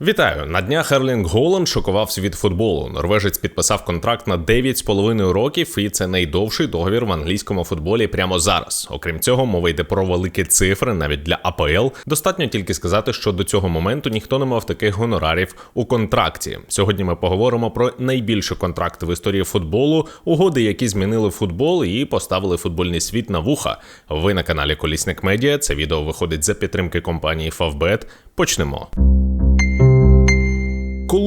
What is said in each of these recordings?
Вітаю на днях Ерлінг Голланд шокував світ футболу. Норвежець підписав контракт на 9,5 років, і це найдовший договір в англійському футболі прямо зараз. Окрім цього, мова йде про великі цифри навіть для АПЛ. Достатньо тільки сказати, що до цього моменту ніхто не мав таких гонорарів у контракті. Сьогодні ми поговоримо про найбільший контракт в історії футболу, угоди, які змінили футбол і поставили футбольний світ на вуха. Ви на каналі Колісник Медіа. Це відео виходить за підтримки компанії Favbet. Почнемо.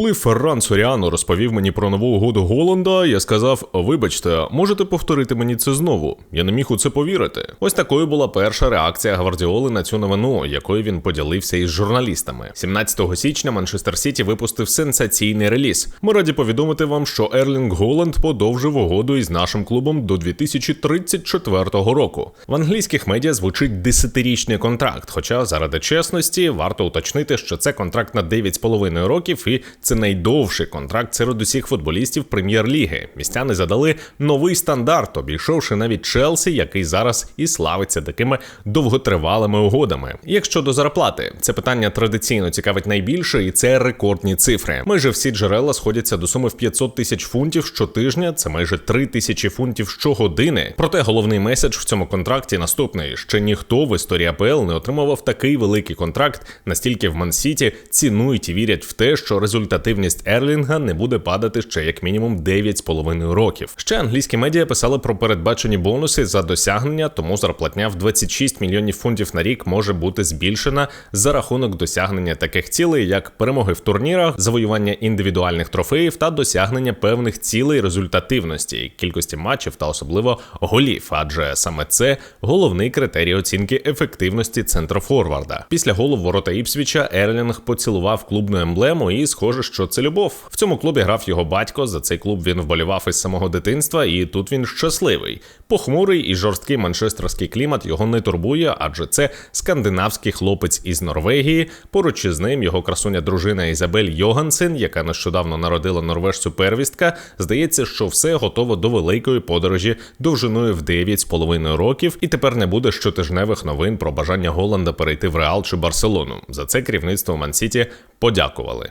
Коли Ферран Соріано розповів мені про нову угоду Голланда, я сказав: вибачте, можете повторити мені це знову. Я не міг у це повірити. Ось такою була перша реакція Гвардіоли на цю новину, якою він поділився із журналістами. 17 січня Манчестер Сіті випустив сенсаційний реліз. Ми раді повідомити вам, що Ерлінг Голланд подовжив угоду із нашим клубом до 2034 року. В англійських медіа звучить десятирічний контракт. Хоча заради чесності варто уточнити, що це контракт на 9,5 років і це найдовший контракт серед усіх футболістів прем'єр-ліги. Містяни задали новий стандарт, обійшовши навіть Челсі, який зараз і славиться такими довготривалими угодами. Як щодо зарплати, це питання традиційно цікавить найбільше, і це рекордні цифри. Майже всі джерела сходяться до суми в 500 тисяч фунтів щотижня. Це майже 3 тисячі фунтів щогодини. Проте головний меседж в цьому контракті наступний: ще ніхто в історії АПЛ не отримував такий великий контракт, настільки в Мансіті цінують і вірять в те, що результат результативність Ерлінга не буде падати ще як мінімум 9,5 років. Ще англійські медіа писали про передбачені бонуси за досягнення, тому зарплатня в 26 мільйонів фунтів на рік може бути збільшена за рахунок досягнення таких цілей, як перемоги в турнірах, завоювання індивідуальних трофеїв та досягнення певних цілей результативності, кількості матчів та особливо голів, адже саме це головний критерій оцінки ефективності центрофорварда. Після голу ворота Іпсвіча Ерлінг поцілував клубну емблему і схоже схоже, що це любов. В цьому клубі грав його батько. За цей клуб він вболівав із самого дитинства, і тут він щасливий. Похмурий і жорсткий манчестерський клімат його не турбує, адже це скандинавський хлопець із Норвегії. Поруч із ним його красуня дружина Ізабель Йогансен, яка нещодавно народила норвежцю первістка. Здається, що все готово до великої подорожі довжиною в 9,5 років, і тепер не буде щотижневих новин про бажання Голланда перейти в Реал чи Барселону. За це керівництво Мансіті подякували.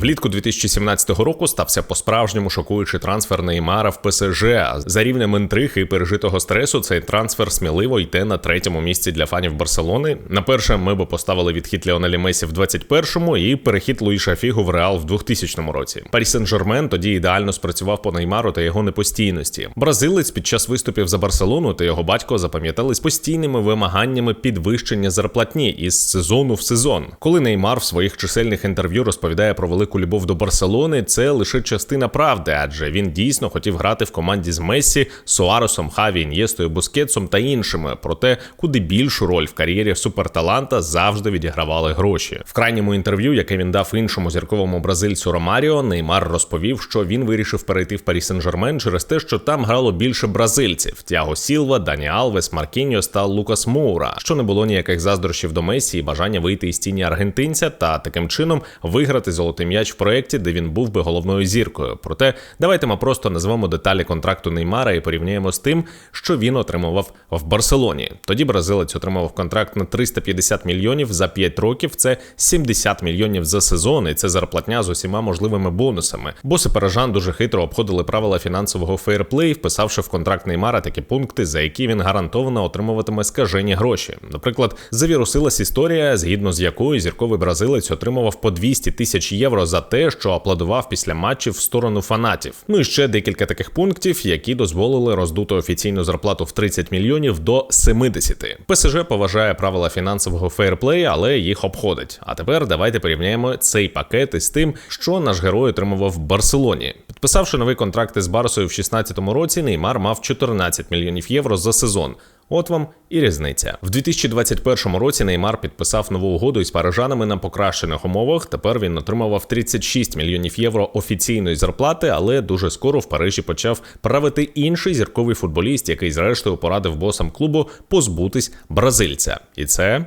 Влітку 2017 року стався по-справжньому шокуючий трансфер Неймара в ПСЖ. За рівнем інтриг і пережитого стресу цей трансфер сміливо йде на третьому місці для фанів Барселони. На перше ми би поставили відхід Леонелі Месі в 21-му і перехід Луїша Фігу в Реал в 2000 році. Парі Сен-Жермен тоді ідеально спрацював по Неймару та його непостійності. Бразилець під час виступів за Барселону та його батько запам'ятались постійними вимаганнями підвищення зарплатні із сезону в сезон. Коли Неймар в своїх чисельних інтерв'ю розповідає про велику велику любов до Барселони, це лише частина правди, адже він дійсно хотів грати в команді з Мессі, Суаресом, Хаві, Ін'єстою, Бускетсом та іншими. Проте, куди більшу роль в кар'єрі суперталанта завжди відігравали гроші. В крайньому інтерв'ю, яке він дав іншому зірковому бразильцю Ромаріо, Неймар розповів, що він вирішив перейти в Парі Сен-Жермен через те, що там грало більше бразильців: Тяго Сілва, Дані Алвес, Маркіньос та Лукас Моура, що не було ніяких заздрощів до Месі і бажання вийти із тіні аргентинця та таким чином виграти золотий м'яч в проєкті, де він був би головною зіркою. Проте давайте ми просто назвемо деталі контракту Неймара і порівняємо з тим, що він отримував в Барселоні. Тоді бразилець отримав контракт на 350 мільйонів за 5 років. Це 70 мільйонів за сезон, і це зарплатня з усіма можливими бонусами. Боси Парижан дуже хитро обходили правила фінансового фейрплей, вписавши в контракт Неймара такі пункти, за які він гарантовано отримуватиме скажені гроші. Наприклад, завірусилась історія, згідно з якою зірковий бразилець отримував по 200 тисяч євро за те, що аплодував після матчів в сторону фанатів. Ну і ще декілька таких пунктів, які дозволили роздути офіційну зарплату в 30 мільйонів до 70. ПСЖ поважає правила фінансового фейрплею, але їх обходить. А тепер давайте порівняємо цей пакет із тим, що наш герой отримував в Барселоні. Підписавши новий контракт із Барсою в 2016 році, Неймар мав 14 мільйонів євро за сезон. От вам і різниця в 2021 році. Неймар підписав нову угоду із парижанами на покращених умовах. Тепер він отримував 36 мільйонів євро офіційної зарплати, але дуже скоро в Парижі почав правити інший зірковий футболіст, який зрештою порадив босам клубу позбутись бразильця, і це.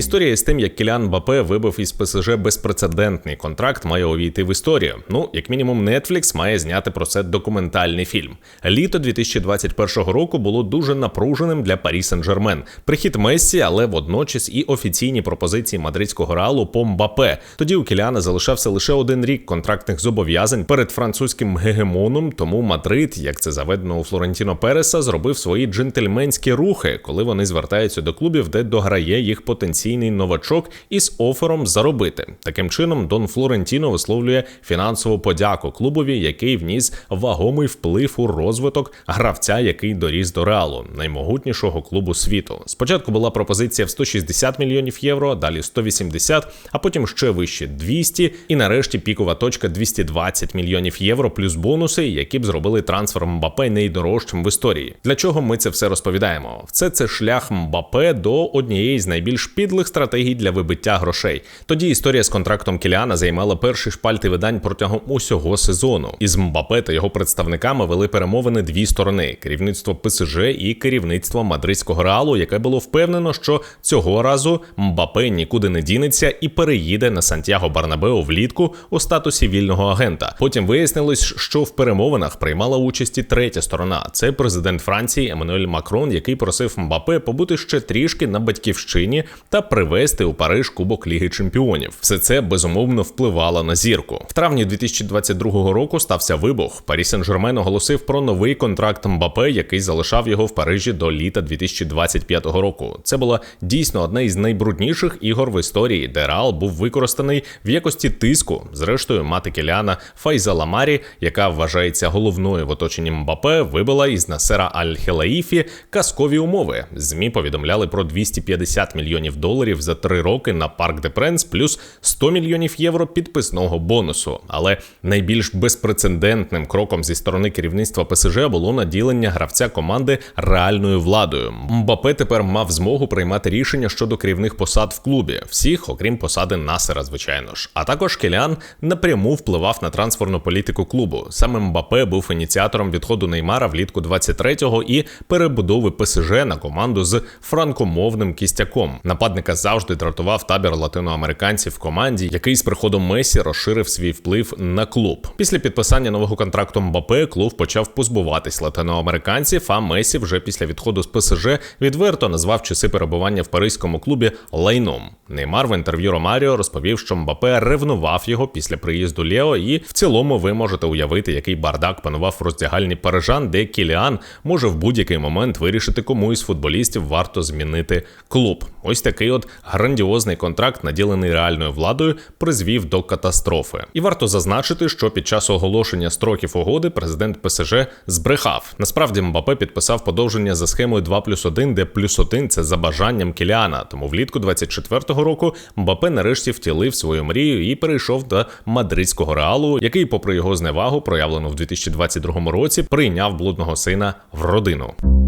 Історія з тим, як Кілян Бапе вибив із ПСЖ безпрецедентний контракт, має увійти в історію. Ну, як мінімум, Netflix має зняти про це документальний фільм. Літо 2021 року було дуже напруженим для Парі Сен-Жермен. Прихід Мессі, але водночас і офіційні пропозиції мадридського реалу по Мбапе. Тоді у Кіляна залишався лише один рік контрактних зобов'язань перед французьким гегемоном. Тому Мадрид, як це заведено у Флорентіно Переса, зробив свої джентльменські рухи, коли вони звертаються до клубів, де дограє їх потенційний новачок із офером заробити. Таким чином, Дон Флорентіно висловлює фінансову подяку клубові, який вніс вагомий вплив у розвиток гравця, який доріс до реалу, наймогутнішого клубу світу. Спочатку була пропозиція в 160 мільйонів євро, далі 180, а потім ще вище 200, і нарешті пікова точка 220 мільйонів євро, плюс бонуси, які б зробили трансфер Мбапе найдорожчим в історії. Для чого ми це все розповідаємо? Все це шлях Мбапе до однієї з найбільш підлих стратегій для вибиття грошей. Тоді історія з контрактом Кіліана займала перші шпальти видань протягом усього сезону. Із Мбапе та його представниками вели перемовини дві сторони: керівництво ПСЖ і керівництво мадридського реалу, яке було впевнено, що цього разу Мбапе нікуди не дінеться і переїде на Сантьяго Барнабео влітку у статусі вільного агента. Потім вияснилось, що в перемовинах приймала участь і третя сторона. Це президент Франції Еммануель Макрон, який просив Мбапе побути ще трішки на батьківщині та привезти у Париж Кубок Ліги Чемпіонів. Все це безумовно впливало на зірку. В травні 2022 року стався вибух. Парі Сен-Жермен оголосив про новий контракт Мбапе, який залишав його в Парижі до літа 2025 року. Це була дійсно одна із найбрудніших ігор в історії, де Реал був використаний в якості тиску. Зрештою, мати Кіляна Файза Ламарі, яка вважається головною в оточенні Мбапе, вибила із Насера Аль-Хелаїфі казкові умови. Змі повідомляли про 250 мільйонів доларів за три роки на парк де Пренс, плюс 100 мільйонів євро підписного бонусу. Але найбільш безпрецедентним кроком зі сторони керівництва ПСЖ було наділення гравця команди реальною владою. Мбапе тепер мав змогу приймати рішення щодо керівних посад в клубі, всіх, окрім посади Насера, звичайно ж. А також Келян напряму впливав на трансферну політику клубу. Саме Мбапе був ініціатором відходу Неймара влітку 23-го і перебудови ПСЖ на команду з франкомовним кістяком. Нападника завжди дратував табір латиноамериканців в команді, який з приходом Месі розширив свій вплив на клуб. Після підписання нового контракту Мбапе клуб почав позбуватись латиноамериканців. А Месі вже після відходу з ПСЖ відверто назвав часи перебування в паризькому клубі лайном. Неймар в інтерв'ю Ромаріо розповів, що Мбапе ревнував його після приїзду Лео, і в цілому ви можете уявити, який бардак панував в роздягальні парижан, де Кіліан може в будь-який момент вирішити, кому із футболістів варто змінити клуб. Ось такий от грандіозний контракт, наділений реальною владою, призвів до катастрофи. І варто зазначити, що під час оголошення строків угоди президент ПСЖ збрехав. Насправді Мбапе підписав подовження за схемою 2 плюс 1, де плюс 1 – це за бажанням Кіліана. Тому влітку 24-го року Мбапе нарешті втілив свою мрію і перейшов до мадридського реалу, який, попри його зневагу, проявлену в 2022 році, прийняв блудного сина в родину.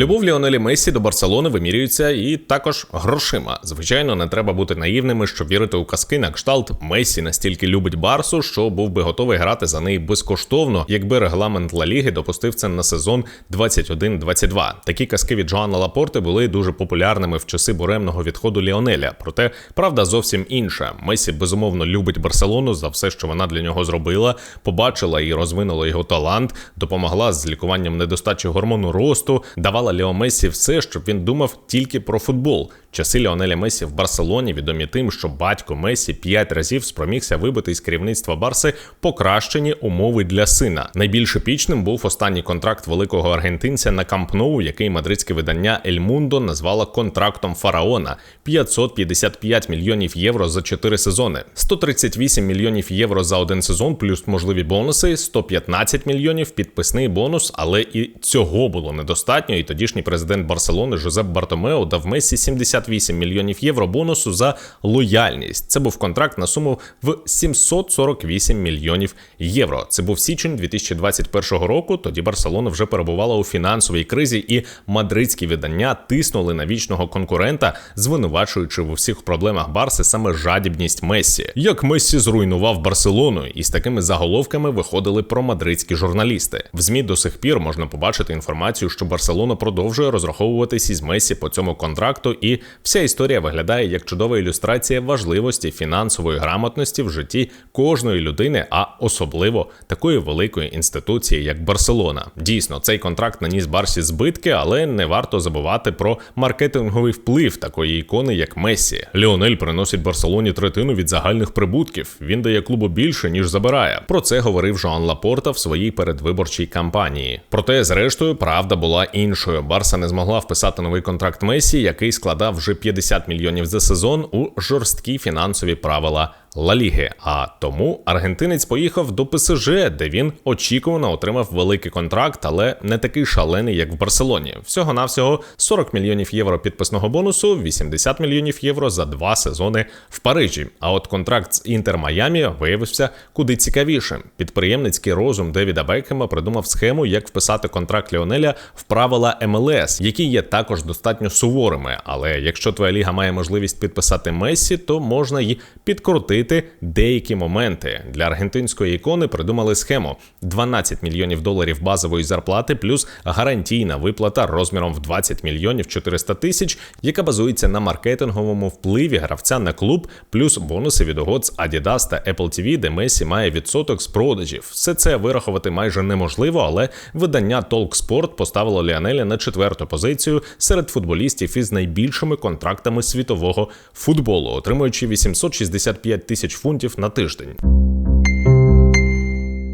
Любов Ліонелі Мессі до Барселони вимірюється і також грошима. Звичайно, не треба бути наївними, щоб вірити у казки на кшталт Мессі настільки любить Барсу, що був би готовий грати за неї безкоштовно, якби регламент Ла Ліги допустив це на сезон 21-22. Такі казки від Жоана Лапорти були дуже популярними в часи буремного відходу Ліонеля. Проте правда зовсім інша. Месі безумовно любить Барселону за все, що вона для нього зробила, побачила і розвинула його талант, допомогла з лікуванням недостачі гормону росту, давала Лео Месі все, щоб він думав тільки про футбол. Часи Леонеля Месі в Барселоні відомі тим, що батько Месі п'ять разів спромігся вибити із керівництва Барси покращені умови для сина. Найбільш епічним був останній контракт великого аргентинця на Камп Ноу, який мадридське видання Ель Мундо назвало контрактом фараона 555 мільйонів євро за 4 сезони, 138 мільйонів євро за один сезон, плюс можливі бонуси, 115 мільйонів підписний бонус, але і цього було недостатньо. І тодішній президент Барселони Жозеп Бартомео дав Месі 78 мільйонів євро бонусу за лояльність. Це був контракт на суму в 748 мільйонів євро. Це був січень 2021 року. Тоді Барселона вже перебувала у фінансовій кризі, і мадридські видання тиснули на вічного конкурента, звинувачуючи в усіх проблемах Барси саме жадібність Мессі. Як Мессі зруйнував Барселону, і з такими заголовками виходили про мадридські журналісти. В змі до сих пір можна побачити інформацію, що Барселона продовжує розраховуватись із Месі по цьому контракту, і вся історія виглядає як чудова ілюстрація важливості фінансової грамотності в житті кожної людини, а особливо такої великої інституції, як Барселона. Дійсно, цей контракт наніс Барсі збитки, але не варто забувати про маркетинговий вплив такої ікони, як Мессі. Ліонель приносить Барселоні третину від загальних прибутків. Він дає клубу більше ніж забирає. Про це говорив Жоан Лапорта в своїй передвиборчій кампанії. Проте, зрештою, правда була іншою. Барса не змогла вписати новий контракт Месі, який складав вже 50 мільйонів за сезон у жорсткі фінансові правила Ла Ліги. А тому аргентинець поїхав до ПСЖ, де він очікувано отримав великий контракт, але не такий шалений, як в Барселоні. Всього навсього 40 мільйонів євро підписного бонусу, 80 мільйонів євро за два сезони в Парижі. А от контракт з Інтер Майамі виявився куди цікавішим. Підприємницький розум Девіда Бекхема придумав схему, як вписати контракт Ліонеля в правила МЛС, які є також достатньо суворими. Але якщо твоя ліга має можливість підписати Мессі, то можна й підкрутити змінити деякі моменти. Для аргентинської ікони придумали схему: 12 мільйонів доларів базової зарплати, плюс гарантійна виплата розміром в 20 мільйонів 400 тисяч, яка базується на маркетинговому впливі гравця на клуб, плюс бонуси від угод з Adidas та Apple TV, де Месі має відсоток з продажів. Все це вирахувати майже неможливо, але видання Talksport поставило Ліанеля на четверту позицію серед футболістів із найбільшими контрактами світового футболу, отримуючи 865 тисяч фунтів на тиждень.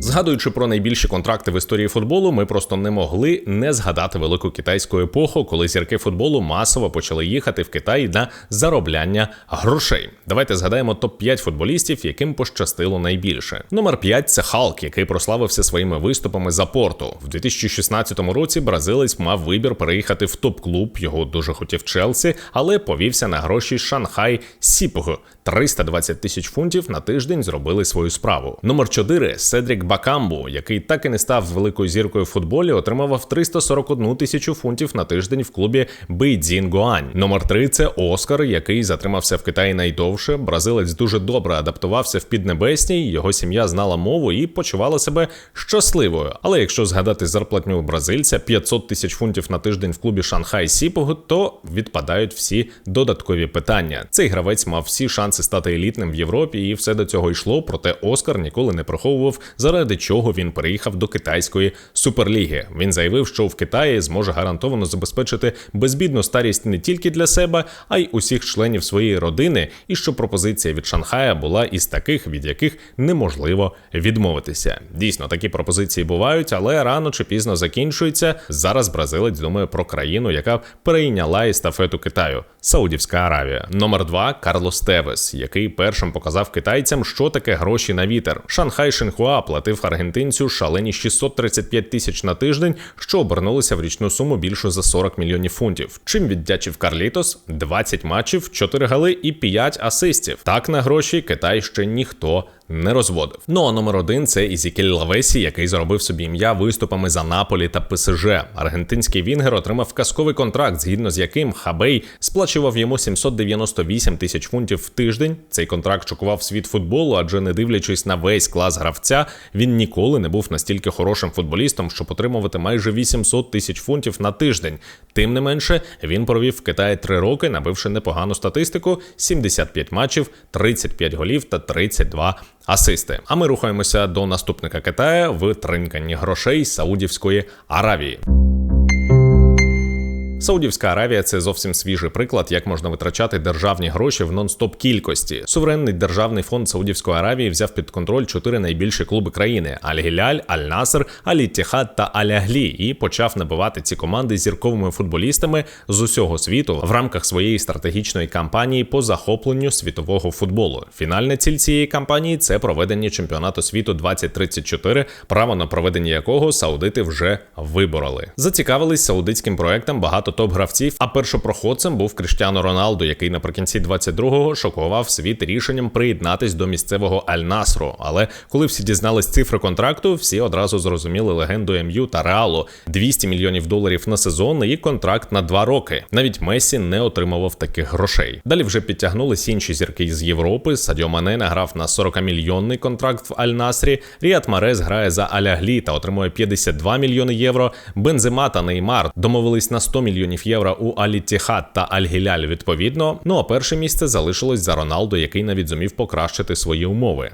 Згадуючи про найбільші контракти в історії футболу, ми просто не могли не згадати велику китайську епоху, коли зірки футболу масово почали їхати в Китай на заробляння грошей. Давайте згадаємо топ 5 футболістів, яким пощастило найбільше. Номер 5 – це Халк, який прославився своїми виступами за порту. В 2016 році бразилець мав вибір переїхати в топ-клуб. Його дуже хотів Челсі, але повівся на гроші Шанхай Сіпого. 320 тисяч фунтів на тиждень зробили свою справу. Номер 4 – Седрік Бакамбу, який так і не став великою зіркою в футболі, отримав 341 тисячу фунтів на тиждень в клубі Бейдзін Гуань. Номер 3 – це Оскар, який затримався в Китаї найдовше. Бразилець дуже добре адаптувався в Піднебесній. Його сім'я знала мову і почувала себе щасливою. Але якщо згадати зарплатню бразильця 500 тисяч фунтів на тиждень в клубі Шанхай Сіпого, то відпадають всі додаткові питання. Цей гравець мав всі шанси стати елітним в Європі, і все до цього йшло. Проте Оскар ніколи не приховував, заради чого він переїхав до китайської суперліги. Він заявив, що в Китаї зможе гарантовано забезпечити безбідну старість не тільки для себе, а й усіх членів своєї родини, і що пропозиція від Шанхая була із таких, від яких неможливо відмовитися. Дійсно, такі пропозиції бувають, але рано чи пізно закінчуються. Зараз бразилець думає про країну, яка перейняла естафету Китаю Саудівська Аравія. Номер два Карлос Тевес, який першим показав китайцям, що таке гроші на вітер. Шанхай Шинхуа платив аргентинцю шалені 635 тисяч на тиждень, що обернулися в річну суму більше за 40 мільйонів фунтів. Чим віддячив Карлітос 20 матчів, 4 гали і 5 асистів. Так на гроші Китай ще ніхто не розводив. Ну а номер один це Ізікель Лавесі, який заробив собі ім'я виступами за Наполі та ПСЖ. Аргентинський Вінгер отримав казковий контракт, згідно з яким Хабей сплачував йому 798 тисяч фунтів в тиждень. Цей контракт шокував світ футболу, адже не дивлячись на весь клас гравця, він ніколи не був настільки хорошим футболістом, щоб отримувати майже 800 тисяч фунтів на тиждень. Тим не менше, він провів в Китаї три роки, набивши непогану статистику: 75 матчів, 35 голів та 32 асисти. А ми рухаємося до наступника Китая в тринканні грошей Саудівської Аравії. Саудівська Аравія це зовсім свіжий приклад, як можна витрачати державні гроші в нон-стоп кількості. Суверенний державний фонд Саудівської Аравії взяв під контроль чотири найбільші клуби країни: Аль-Гіляль, Аль-Наср, Аль-Іттіхад та Аль-Аглі, і почав набивати ці команди зірковими футболістами з усього світу в рамках своєї стратегічної кампанії по захопленню світового футболу. Фінальна ціль цієї кампанії це проведення чемпіонату світу 2034, право на проведення якого саудити вже вибороли. Зацікавились саудитським проектом багато топ-гравців. А першопроходцем був Кріштіано Роналду, який наприкінці 22-го шокував світ рішенням приєднатись до місцевого Аль-Насру. Але коли всі дізнались цифри контракту, всі одразу зрозуміли легенду МЮ та Реалу 200 мільйонів доларів на сезон і контракт на два роки. Навіть Месі не отримував таких грошей. Далі вже підтягнулись інші зірки з Європи. Садіо Мане награв на 40-мільйонний контракт в Аль-Насрі. Ріат Марез грає за Аляглі та отримує 52 мільйони євро. Бензема та Неймар домовились на 100 мільйонів мільйонів євро у Алітіхат та Аль-Гіляль відповідно. Ну а перше місце залишилось за Роналду, який навіть зумів покращити свої умови.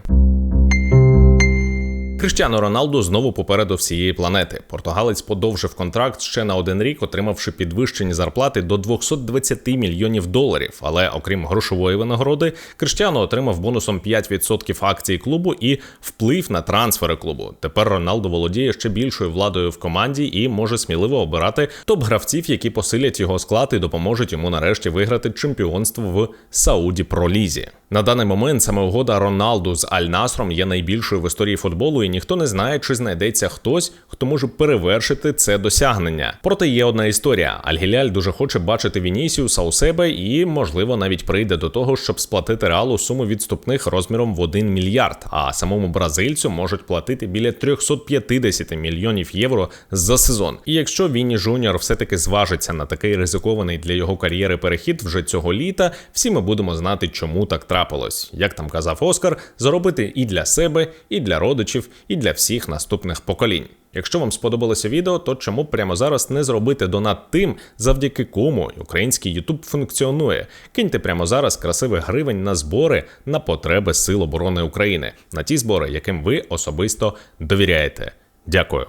Кріштіано Роналду знову попереду всієї планети. Португалець подовжив контракт ще на один рік, отримавши підвищені зарплати до 220 мільйонів доларів. Але окрім грошової винагороди, Кріштіано отримав бонусом 5% акцій клубу і вплив на трансфери клубу. Тепер Роналду володіє ще більшою владою в команді і може сміливо обирати топ-гравців, які посилять його склад і допоможуть йому нарешті виграти чемпіонство в Сауді Пролізі. На даний момент саме угода Роналду з Аль-Насром є найбільшою в історії футболу, і ніхто не знає, чи знайдеться хтось, хто може перевершити це досягнення. Проте є одна історія: Аль-Гіляль дуже хоче бачити Вінісіуса у себе і, можливо, навіть прийде до того, щоб сплатити реалу суму відступних розміром в 1 мільярд. А самому бразильцю можуть платити біля 350 мільйонів євро за сезон. І якщо Вінні Жуніор все-таки зважиться на такий ризикований для його кар'єри перехід вже цього літа, всі ми будемо знати, чому так трапилось. Як там казав Оскар, заробити і для себе, і для родичів, і для всіх наступних поколінь. Якщо вам сподобалося відео, то чому прямо зараз не зробити донат тим, завдяки кому український YouTube функціонує? Киньте прямо зараз красивий гривень на збори на потреби Сил оборони України, на ті збори, яким ви особисто довіряєте. Дякую.